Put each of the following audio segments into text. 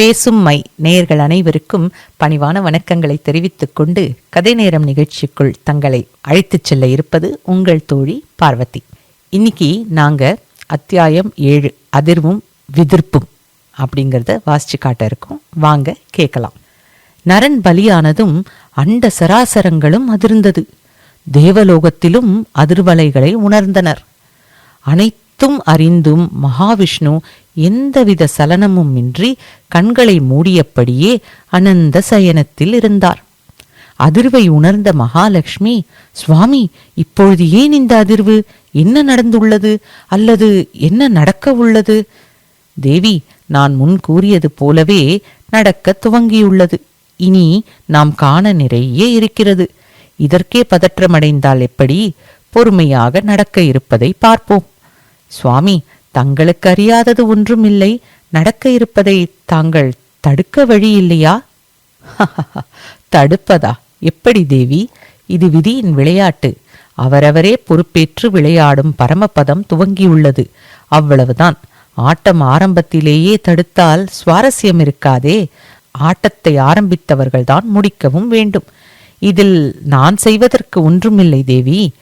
பேசும் மை நேயர்கள் அனைவருக்கும் பணிவான வணக்கங்களை தெரிவித்துக் கொண்டு கதை நேரம் நிகழ்ச்சிக்குள் தங்களை அழைத்துச் செல்ல இருப்பது உங்கள் தோழி பார்வதி. இன்னைக்கு நாங்க அத்தியாயம் ஏழு அதிர்வும் விதிர்ப்பும் அப்படிங்கிறத வாசிச்சு காட்ட இருக்கோம். வாங்க கேட்கலாம். நரன் பலியானதும் அண்ட சராசரங்களும் அதிர்ந்தது. தேவலோகத்திலும் அதிர்வலைகளை உணர்ந்தனர். அனைத்தும் அறிந்தும் மகாவிஷ்ணு எந்தவித சலனமும் இன்றி கண்களை மூடியபடியே அனந்த சயனத்தில் இருந்தார். அதிர்வை உணர்ந்த மகாலட்சுமி சுவாமி இப்பொழுது ஏன் இந்த அதிர்வு? என்ன நடந்துள்ளது? அல்லது என்ன நடக்க உள்ளது தேவி நான் முன் கூறியது போலவே நடக்க துவங்கியுள்ளது. இனி நாம் காண நிறைய இருக்கிறது. இதற்கே பதற்றமடைந்தால் எப்படி பொறுமையாக நடக்க இருப்பதை பார்ப்போம். சுவாமி தங்களுக்கு அறியாதது ஒன்றுமில்லை நடக்க இருப்பதை தாங்கள் தடுக்க வழி இல்லையா? தடுப்பதா? எப்படி தேவி? இது விதியின் விளையாட்டு. அவரவரே பொறுப்பேற்று விளையாடும் பரமபதம் துவங்கியுள்ளது. அவ்வளவுதான். ஆட்டம் ஆரம்பத்திலேயே தடுத்தால் சுவாரஸ்யம் இருக்காதே. ஆட்டத்தை ஆரம்பித்தவர்கள்தான் முடிக்கவும் வேண்டும். இதில் நான் செய்வதற்கு ஒன்றுமில்லை தேவி.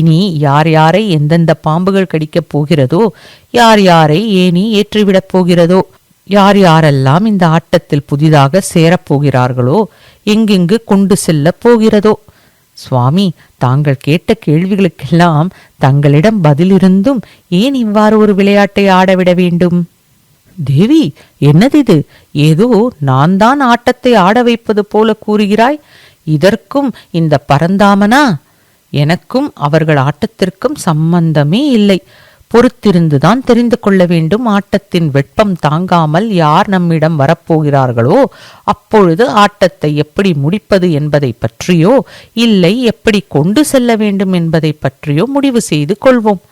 இனி யார் யாரை எந்தெந்த பாம்புகள் கடிக்கப் போகிறதோ யார் யாரை ஏனி ஏற்றிவிடப் போகிறதோ யார் யாரெல்லாம் இந்த ஆட்டத்தில் புதிதாக சேரப்போகிறார்களோ எங்கெங்கு கொண்டு செல்லப் போகிறதோ? சுவாமி தாங்கள் கேட்ட கேள்விகளுக்கெல்லாம் தங்களிடம் பதிலிருந்தும் ஏன் இவ்வாறு ஒரு விளையாட்டை ஆடவிட வேண்டும்? தேவி என்னது இது ஏதோ நான் தான் ஆட்டத்தை ஆட வைப்பது போல கூறுகிறாய். இதற்கும் இந்த பரந்தாமனா? எனக்கும் அவர்கள் ஆட்டத்திற்கும் சம்பந்தமே இல்லை. பொறுத்திருந்துதான் தெரிந்து கொள்ள வேண்டும். ஆட்டத்தின் வெப்பம் தாங்காமல் யார் நம்மிடம் வரப்போகிறார்களோ அப்பொழுது ஆட்டத்தை எப்படி முடிப்பது என்பதை பற்றியோ இல்லை எப்படி கொண்டு செல்ல வேண்டும் என்பதை பற்றியோ முடிவு செய்து கொள்வோம்.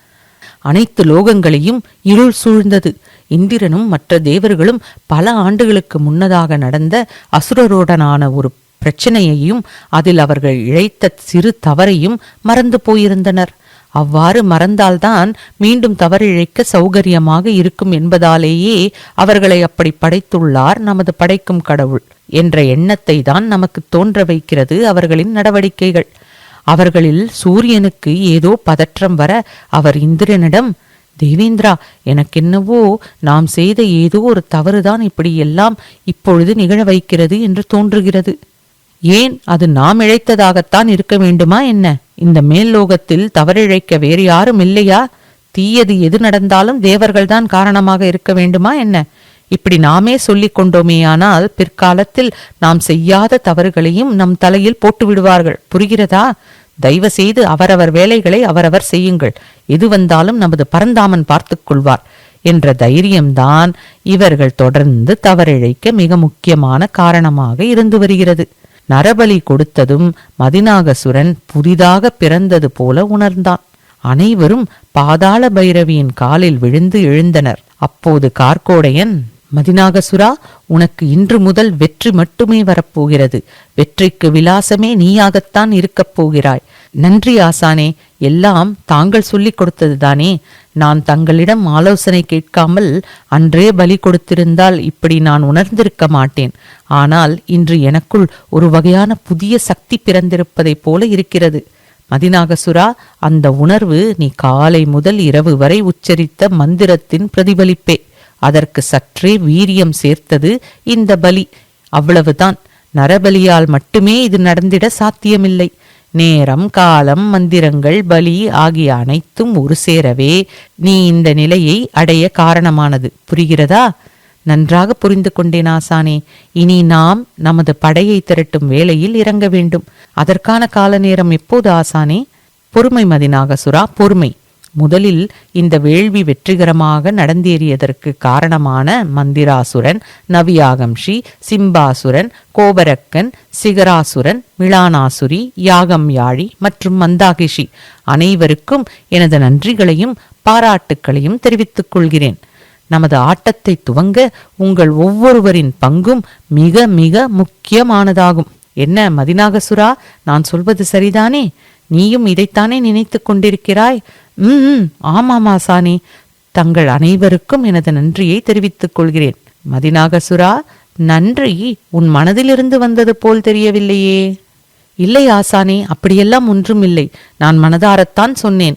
அனைத்து லோகங்களையும் இருள் சூழ்ந்தது. இந்திரனும் மற்ற தேவர்களும் பல ஆண்டுகளுக்கு முன்னதாக நடந்த அசுரருடனான ஒரு பிரச்சனையையும் அதில் அவர்கள் இழைத்த சிறு தவறையும் மறந்து போயிருந்தனர். அவ்வாறு மறந்தால்தான் மீண்டும் தவறிழைக்க சௌகரியமாக இருக்கும் என்பதாலேயே அவர்களை அப்படி படைத்துள்ளார் நமது படைக்கும் கடவுள் என்ற எண்ணத்தை தான் நமக்கு தோன்ற வைக்கிறது அவர்களின் நடவடிக்கைகள். அவர்களில் சூரியனுக்கு ஏதோ பதற்றம் வர அவர் இந்திரனிடம் தேவேந்திரா எனக்கென்னவோ நாம் செய்த ஏதோ ஒரு தவறுதான் இப்படி எல்லாம் இப்பொழுது நிகழ வைக்கிறது என்று தோன்றுகிறது. ஏன் அது நாம் இழைத்ததாகத்தான் இருக்க வேண்டுமா என்ன? இந்த மேல்லோகத்தில் தவறிழைக்க வேறு யாரும் இல்லையா? தீயது எது நடந்தாலும் தேவர்கள்தான் காரணமாக இருக்க வேண்டுமா என்ன? இப்படி நாமே சொல்லிக் கொண்டோமேயானால் பிற்காலத்தில் நாம் செய்யாத தவறுகளையும் நம் தலையில் போட்டு விடுவார்கள். புரிகிறதா? தயவு செய்து அவரவர் வேலைகளை அவரவர் செய்யுங்கள். எது வந்தாலும் நமது பரந்தாமன் பார்த்துக் கொள்வார் என்ற தைரியம்தான் இவர்கள் தொடர்ந்து தவறிழைக்க மிக முக்கியமான காரணமாக இருந்து வருகிறது. நரபலி கொடுத்ததும் மதிநாகசுரன் புதிதாக பிறந்தது போல உணர்ந்தான். அனைவரும் பாதாள பைரவியின் காலில் விழுந்து எழுந்தனர். அப்போது கார்கோடையன் மதிநாகசுரா உனக்கு இன்று முதல் வெற்றி மட்டுமே வரப்போகிறது. வெற்றிக்கு விலாசமே நீயாகத்தான் இருக்கப் போகிறாய். நன்றி ஆசானே எல்லாம் தாங்கள் சொல்லிக் கொடுத்ததுதானே. நான் தங்களிடம் ஆலோசனை கேட்காமல் அன்றே பலி கொடுத்திருந்தால் இப்படி நான் உணர்ந்திருக்க மாட்டேன். ஆனால் இன்று எனக்குள் ஒரு வகையான புதிய சக்தி பிறந்திருப்பதைப் போல இருக்கிறது. மதிநாகசுரா அந்த உணர்வு நீ காலை முதல் இரவு வரை உச்சரித்த மந்திரத்தின் பிரதிபலிப்பே. அதற்கு சற்றே வீரியம் சேர்த்தது இந்த பலி. அவ்வளவுதான். நரபலியால் மட்டுமே இது நடந்திட சாத்தியமில்லை. நேரம் காலம் மந்திரங்கள் பலி ஆகிய அனைத்தும் ஒரு சேரவே. நீ இந்த நிலையை அடைய காரணமானது. புரிகிறதா? நன்றாக புரிந்து கொண்டேன் ஆசானே. இனி நாம் நமது படையை திரட்டும் வேளையில் இறங்க வேண்டும். அதற்கான கால நேரம் எப்போது ஆசானே? பொறுமை மதிநாகசுரா பொறுமை. முதலில் இந்த வேள்வி வெற்றிகரமாக நடந்தேறியதற்கு காரணமான மந்திராசுரன் நவியாகம்ஷி சிம்பாசுரன் கோபரக்கன் சிகராசுரன் மிளானாசுரி யாகம் யாழி மற்றும் மந்தாகிஷி அனைவருக்கும் எனது நன்றிகளையும் பாராட்டுக்களையும் தெரிவித்துக் கொள்கிறேன். நமது ஆட்டத்தை துவங்க உங்கள் ஒவ்வொருவரின் பங்கும் மிக மிக முக்கியமானதாகும். என்ன மதிநாகசுரா? நான் சொல்வது சரிதானே? நீயும் இதைத்தானே நினைத்து கொண்டிருக்கிறாய்? ம் ஆமாமா சாணி. தங்கள் அனைவருக்கும் எனது நன்றியை தெரிவித்துக் கொள்கிறேன். மதிநாகசுரா நன்றி உன் மனதிலிருந்து வந்தது போல் தெரியவில்லையே. இல்லை ஆசானே அப்படியெல்லாம் ஒன்றும் இல்லை. நான் மனதாரத்தான் சொன்னேன்.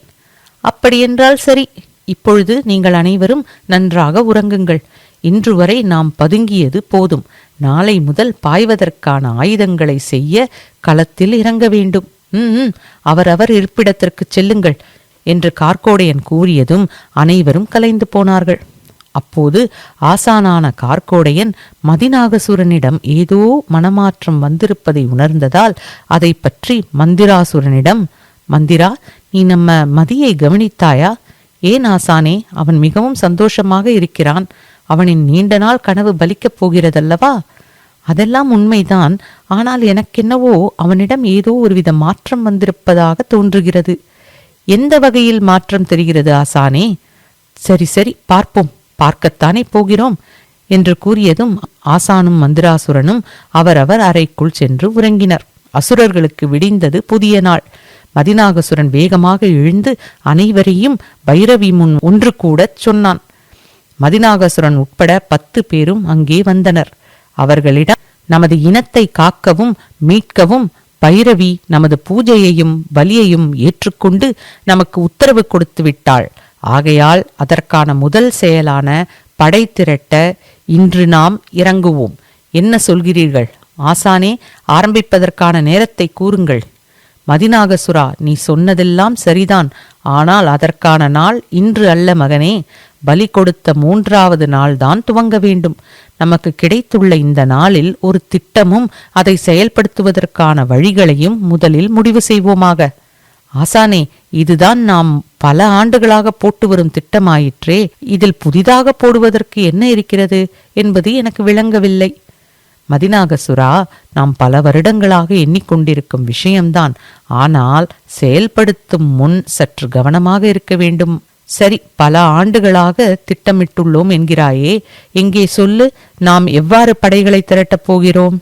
அப்படியென்றால் சரி. இப்பொழுது நீங்கள் அனைவரும் நன்றாக உறங்குங்கள். இன்று வரை நாம் பதுங்கியது போதும். நாளை முதல் பாய்வதற்கான ஆயுதங்களை செய்ய களத்தில் இறங்க வேண்டும். ம், அவரவர் இருப்பிடத்திற்கு செல்லுங்கள். என்று கார்க்கோடையன் கூறியதும் அனைவரும் கலைந்து போனார்கள். அப்போது ஆசானான கார்க்கோடையன் மதிநாகசுரனிடம் ஏதோ மனமாற்றம் வந்திருப்பதை உணர்ந்ததால் அதை பற்றி மந்திராசுரனிடம் மந்திரா நீ நம்ம மதியை கவனித்தாயா? ஏன் ஆசானே அவன் மிகவும் சந்தோஷமாக இருக்கிறான். அவனின் நீண்ட நாள் கனவு பலிக்கப் போகிறதல்லவா? அதெல்லாம் உண்மைதான். ஆனால் எனக்கென்னவோ அவனிடம் ஏதோ ஒருவித மாற்றம் வந்திருப்பதாக தோன்றுகிறது. எந்த வகையில் மாற்றம் தெரிகிறது ஆசானே? சரி சரி பார்ப்போம். பார்க்கத்தானே போகிறோம்? என்று கூறியதும் ஆசானும் மந்திராசுரனும் அவரவர் அறைக்குள் சென்று உறங்கினர். அசுரர்களுக்கு விடிந்தது புதிய நாள். மதிநாகசுரன் வேகமாக எழுந்து அனைவரையும் பைரவி முன் ஒன்று கூடச் சொன்னான். மதிநாகசுரன் உட்பட பத்து பேரும் அங்கே வந்தனர். அவர்களிடம் நமது இனத்தை காக்கவும் மீட்கவும் பைரவி நமது பூஜையையும் பலியையும் ஏற்றுக்கொண்டு நமக்கு உத்தரவு கொடுத்து விட்டாள். ஆகையால் அதற்கான முதல் செயலான படை திரட்ட இன்று நாம் இறங்குவோம். என்ன சொல்கிறீர்கள்? ஆசானே ஆரம்பிப்பதற்கான நேரத்தை கூறுங்கள். மதிநாகசுரா நீ சொன்னதெல்லாம் சரிதான். ஆனால் அதற்கான நாள் இன்று அல்ல மகனே. பலி கொடுத்த மூன்றாவது நாள்தான் துவங்க வேண்டும். நமக்கு கிடைத்துள்ள இந்த நாளில் ஒரு திட்டமும் அதை செயல்படுத்துவதற்கான வழிகளையும் முதலில் முடிவு செய்வோமாக. ஆசானே இதுதான் நாம் பல ஆண்டுகளாக போட்டு வரும் திட்டமாயிற்றே இதில் புதிதாக போடுவதற்கு என்ன இருக்கிறது என்பது எனக்கு விளங்கவில்லை. மதிநாகசுரா நாம் பல வருடங்களாக எண்ணிக்கொண்டிருக்கும் விஷயம்தான் ஆனால் செயல்படுத்தும் முன் சற்று கவனமாக இருக்க வேண்டும். சரி பல ஆண்டுகளாக திட்டமிட்டுள்ளோம் என்கிறாயே எங்கே சொல்லு நாம் எவ்வாறு படைகளை திரட்டப் போகிறோம்?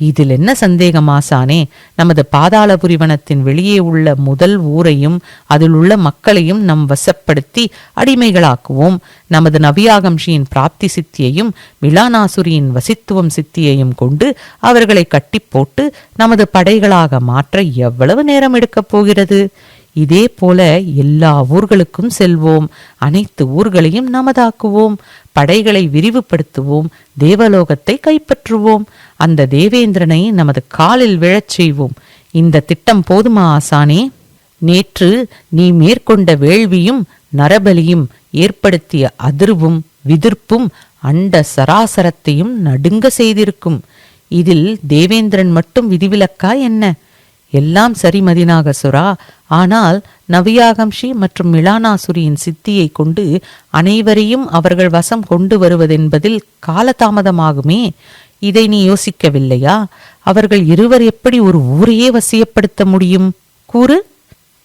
இதில் என்ன சந்தேகம் ஆசானே? நமது பாதாளபுரி வனத்தின் வெளியே உள்ள முதல் ஊரையும் அதில் உள்ள மக்களையும் நம் வசப்படுத்தி அடிமைகளாக்குவோம். நமது நவியாகம்ஷியின் பிராப்தி சித்தியையும் மிலானாசுரியின் வசித்துவம் சித்தியையும் கொண்டு அவர்களை கட்டி போட்டு நமது படைகளாக மாற்ற எவ்வளவு நேரம் எடுக்கப் போகிறது? இதே போல எல்லா ஊர்களுக்கும் செல்வோம். அனைத்து ஊர்களையும் நமதாக்குவோம். படைகளை விரிவுபடுத்துவோம். தேவலோகத்தை கைப்பற்றுவோம். அந்த தேவேந்திரனை நமது காலில் விழச் செய்வோம். இந்த திட்டம் போதுமா ஆசானே? நேற்று நீ மேற்கொண்ட வேள்வியும் நரபலியும் ஏற்படுத்திய அதிர்வும் விதிர்ப்பும் அண்ட சராசரத்தையும் நடுங்க செய்திருக்கும். இதில் தேவேந்திரன் மட்டும் விதிவிலக்கா என்ன? எல்லாம் சரி மதிநாகசுரா ஆனால் நவியாகம்ஷி மற்றும் மிலானாசுரியின் சித்தியை கொண்டு அனைவரையும் அவர்கள் வசம் கொண்டு வருவதென்பதில் காலதாமதமாகுமே. இதை நீ யோசிக்கவில்லையா? அவர்கள் இருவர் எப்படி ஒரு ஊரையே வசியப்படுத்த முடியும்? கூறு.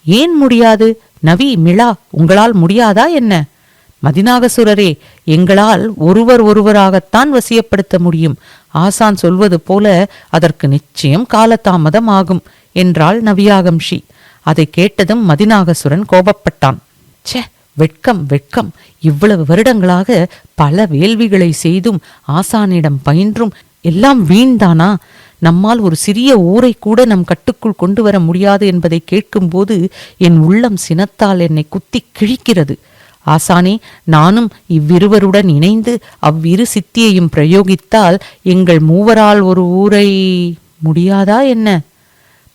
ஏன் முடியாது? நவி மிளா உங்களால் முடியாதா என்ன? மதிநாகசுரரே எங்களால் ஒருவர் ஒருவராகத்தான் வசியப்படுத்த முடியும். ஆசான் சொல்வது போல அதற்கு நிச்சயம் காலதாமதம் ஆகும் என்றாள் நவியாகம்ஷி. அதை கேட்டதும் மதிநாகசுரன் கோபப்பட்டான். ச்சே வெட்கம் வெட்கம். இவ்வளவு வருடங்களாக பல வேள்விகளை செய்தும் ஆசானிடம் பயின்றும் எல்லாம் வீண்தானா? நம்மால் ஒரு சிறிய ஊரை கூட நம் கட்டுக்குள் கொண்டு வர முடியாது என்பதை கேட்கும்போது என் உள்ளம் சினத்தால் என்னை குத்தி கிழிக்கிறது. ஆசானே நானும் இவ்விருவருடன் இணைந்து அவ்விரு சித்தியையும் பிரயோகித்தால் எங்கள் மூவரால் ஒரு ஊரை முடியாதா என்ன?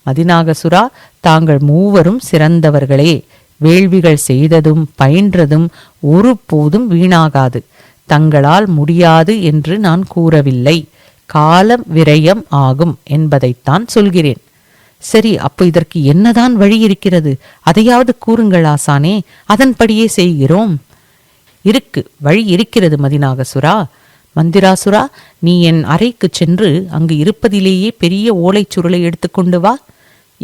மதிநாகசுரா தாங்கள் மூவரும் சிறந்தவர்களே. வேள்விகள் செய்ததும் பயின்றதும் ஒரு போதும் வீணாகாது. தங்களால் முடியாது என்று நான் கூறவில்லை. காலம் விரயம் ஆகும் என்பதைத்தான் சொல்கிறேன். சரி அப்போ இதற்கு என்னதான் வழி இருக்கிறது? அதையாவது கூறுங்கள் ஆசானே அதன்படியே செய்கிறோம். இருக்கு வழி இருக்கிறது மதிநாகசுரா. மந்திராசுரா நீ என் அறைக்கு சென்று அங்கு இருப்பதிலேயே பெரிய ஓலைச் சுருளை எடுத்துக்கொண்டு வா.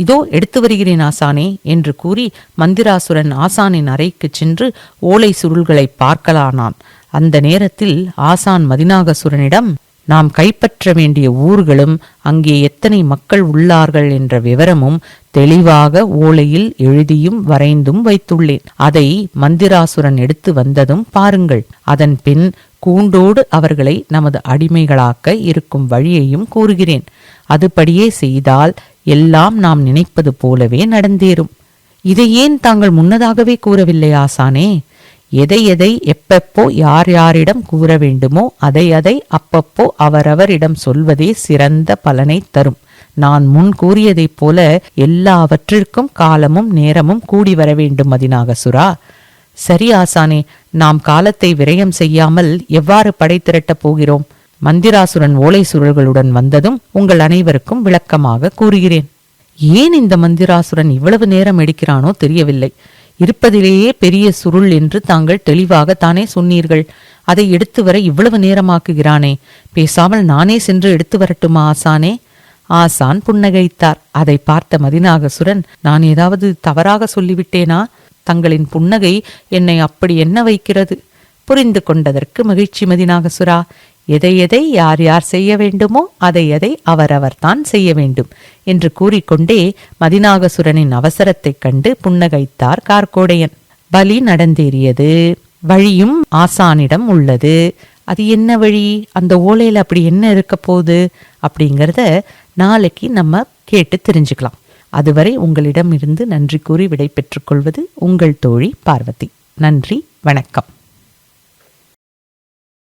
இதோ எடுத்து வருகிறேன் ஆசானே என்று கூறி மந்திராசுரன் ஆசானின் அறைக்கு சென்று ஓலை சுருள்களை பார்க்கலானான். அந்த நேரத்தில் ஆசான் மதிநாகசுரனிடம் நாம் கைப்பற்ற வேண்டிய ஊர்களும் அங்கே எத்தனை மக்கள் உள்ளார்கள்? என்ற விவரமும் தெளிவாக ஓலையில் எழுதியும் வரைந்தும் வைத்துள்ளேன். அதை மந்திராசுரன் எடுத்து வந்ததும் பாருங்கள். அதன் பின் கூண்டோடு அவர்களை நமது அடிமைகளாக்க இருக்கும் வழியையும் கூறுகிறேன். அதுபடியே செய்தால் எல்லாம் நாம் நினைப்பது போலவே நடந்தேறும். இதை ஏன் தாங்கள் முன்னதாகவே கூறவில்லை ஆசானே? எதை எதை எப்பப்போ யார் யாரிடம் கூற வேண்டுமோ அதை அதை அப்பப்போ அவரவரிடம் சொல்வதே சிறந்த பலனை தரும். நான் முன் கூறியதைப் போல எல்லாவற்றிற்கும் காலமும் நேரமும் கூடி வர வேண்டும் மதிநாகசுரா. சரி ஆசானே நாம் காலத்தை விரயம் செய்யாமல் எவ்வாறு படை திரட்டப் போகிறோம்? மந்திராசுரன் ஓலை சுருள்களுடன் வந்ததும் உங்கள் அனைவருக்கும் விளக்கமாக கூறுகிறேன். ஏன் இந்த மந்திராசுரன் இவ்வளவு நேரம் எடுக்கிறானோ தெரியவில்லை. இருப்பதிலேயே பெரிய சுருள் என்று தாங்கள் தெளிவாக தானே சொன்னீர்கள். அதை எடுத்து வர இவ்வளவு நேரமாக்குகிறானே. பேசாமல் நானே சென்று எடுத்து வரட்டுமா ஆசானே? ஆசான் புன்னகைத்தார். அதை பார்த்த மதிநாகசுரன் நான் ஏதாவது தவறாக சொல்லிவிட்டேனா? தங்களின் புன்னகை என்னை அப்படி என்ன வைக்கிறது. புரிந்து கொண்டதற்கு மகிழ்ச்சி மதிநாகசுரா. எதை எதை யார் யார் செய்ய வேண்டுமோ அதை எதை அவரவர்தான் செய்ய வேண்டும் என்று கூறிக்கொண்டே மதிநாகசுரனின் அவசரத்தைக் கண்டு புன்னகைத்தார் கார்கோடையன் பலி நடந்தேறியது. வழியும் ஆசானிடம் உள்ளது. அது என்ன வழி? அந்த ஓலையில் அப்படி என்ன இருக்க போகுது? அப்படிங்கிறத நாளைக்கு நம்ம கேட்டு தெரிஞ்சுக்கலாம். அதுவரை உங்களிடம் இருந்து நன்றி கூறி விடை கொள்வது உங்கள் தோழி பார்வதி. நன்றி வணக்கம்.